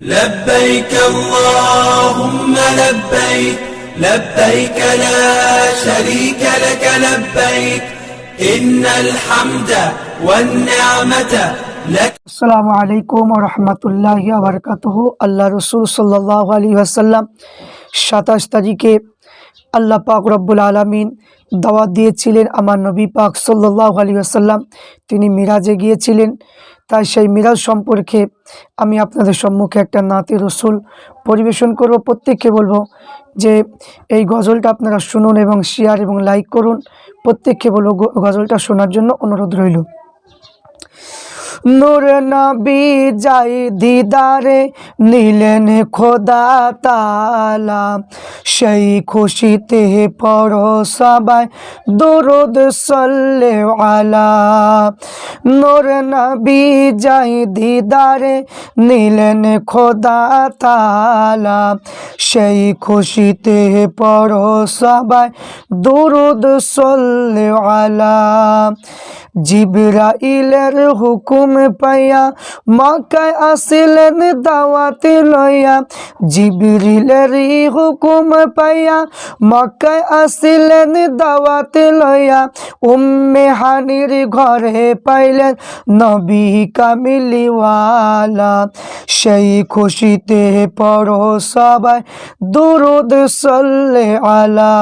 لبيك اللهم لبيك لبيك لا شريك لك لبيك إن الحمد والنعمة لك আসসালামু আলাইকুম রহমতুল্লাহ আবরকাতহ আল্লাহ রসুল সাল্লাহ আলী আসাল্লাম সাতাশ তারিখে আল্লাহ পাক রব্বুল আলমিন দাওয়াত দিয়েছিলেন আমার নবী পাক সাল্লাহ আলী আসাল্লাম তিনি মিরাজে গিয়েছিলেন তাই সেই মিরাজ সম্পর্কে আমি আপনাদের সম্মুখে একটা নাতি রসুল পরিবেশন করব, প্রত্যেককে বলব যে এই গজলটা আপনারা শুনুন এবং শেয়ার এবং লাইক করুন। প্রত্যেককে বলব গজলটা শোনার জন্য অনুরোধ রইল। নূর নবী যাই দিদারে নিলেন খোদা তালা। সেই খুশিতে পড়ো সবাই, দরুদ সল্লে আলা। নূর নবী যাই দিদারে নিলেন খোদা তালা। সেই খুশিতে পড়ো সবাই, দরুদ সল্লে আলা। জিবরাইলের হুকুম পাইয়া মক্কায় আসিলেন, দাওয়াতে লইয়া। জিবরিলের হুকুম পাইয়া মক্কায় আসিলেন, দাওয়াতে লইয়া। উম্মে হানির ঘরে পাইলেন নবী কামিলিওয়ালা। সেই খুশিতে পড়ো সবাই দুরুদ সল্লে আলা।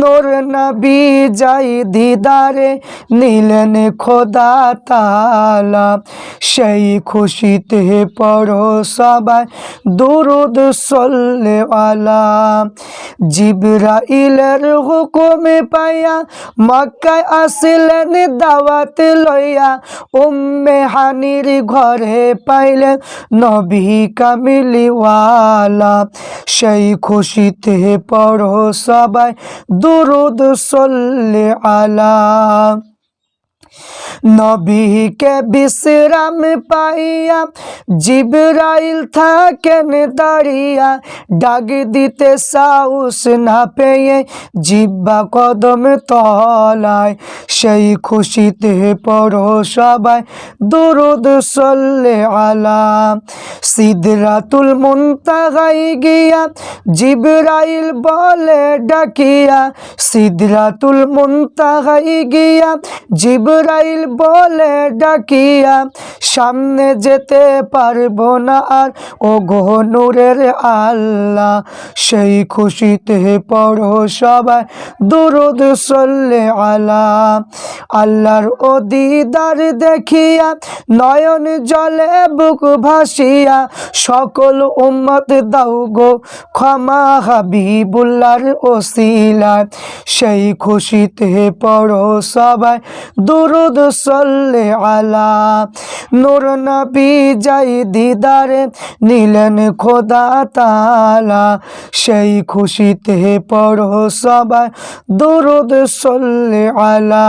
নোর নবী যাই দিদারে নিলেন খোদা তালা সেই খুশিতে পড়ো সবাই, দুরুদ সল্লে আলা জিবরাইলের হুকুমে পাইয়া মক্কায় আসিলেন, দাওয়াত লইয়া উম্মে হানির ঘরে পাইলেন নবী কামিলিওয়ালা। সেই খুশিতে পড়ো সবাই, দুরুদ সল্লে আলা নবীকে বিশ্রাম পাইয়া জিবরাইল থাকেন দাঁড়িয়া, ডাক দিতে সাউস না পেয়ে জিব্বা কদম তলায়। সেই খুশিতে পড়ো সবাই, দুরুদ সল্লে আলা। সিদরাতুল মুনতাগাই গিয়া জিবরাইল বলে ডাকিয়া, সিদরাতুল মুনতাগাই গিয়া জিবরাইল বলে ডাকিয়া, সামনে যেতে পারব না আর। ও গো আল্লাহ, সেই খুশিতে পড়ো সবাই। দুরুদ সল্লে আলা আল্লাহর ও দিদার দেখিয়া, নয়ন জলে বুক ভাসিয়া, সকল উম্মত দাও গো ক্ষমা হাবিবুল্লার ওসিলা সেই খুশিতে পড়ো সবাই। দুরুদ সল্লে আলা নূর নবী, যাই দিদারে নিলেন খোদা তালা সেই খুশিতে পড়ো সবাই, দুরুদ সল্লে আলা।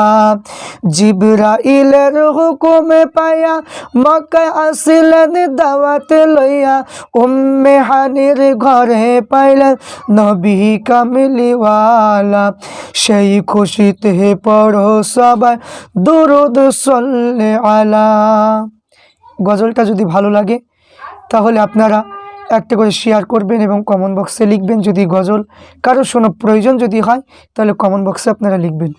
জিবরাইলের হুকুমে পায়া মক্কায় আসিলেন, দাওয়াতে লইয়া উম্মে হানির ঘরে পাইলেন নবী কামিলিওয়ালা। সেই খুশিতে পড়ো সবাই দুরুদ সল্লে আলা। গজলটা যদি ভালো লাগে, তাহলে আপনারা একটা করে শেয়ার করবেন এবং কমেন্ট বক্সে লিখবেন যদি গজল কারও শোনো প্রয়োজন যদি হয়, তাহলে কমেন্ট বক্সে আপনারা লিখবেন।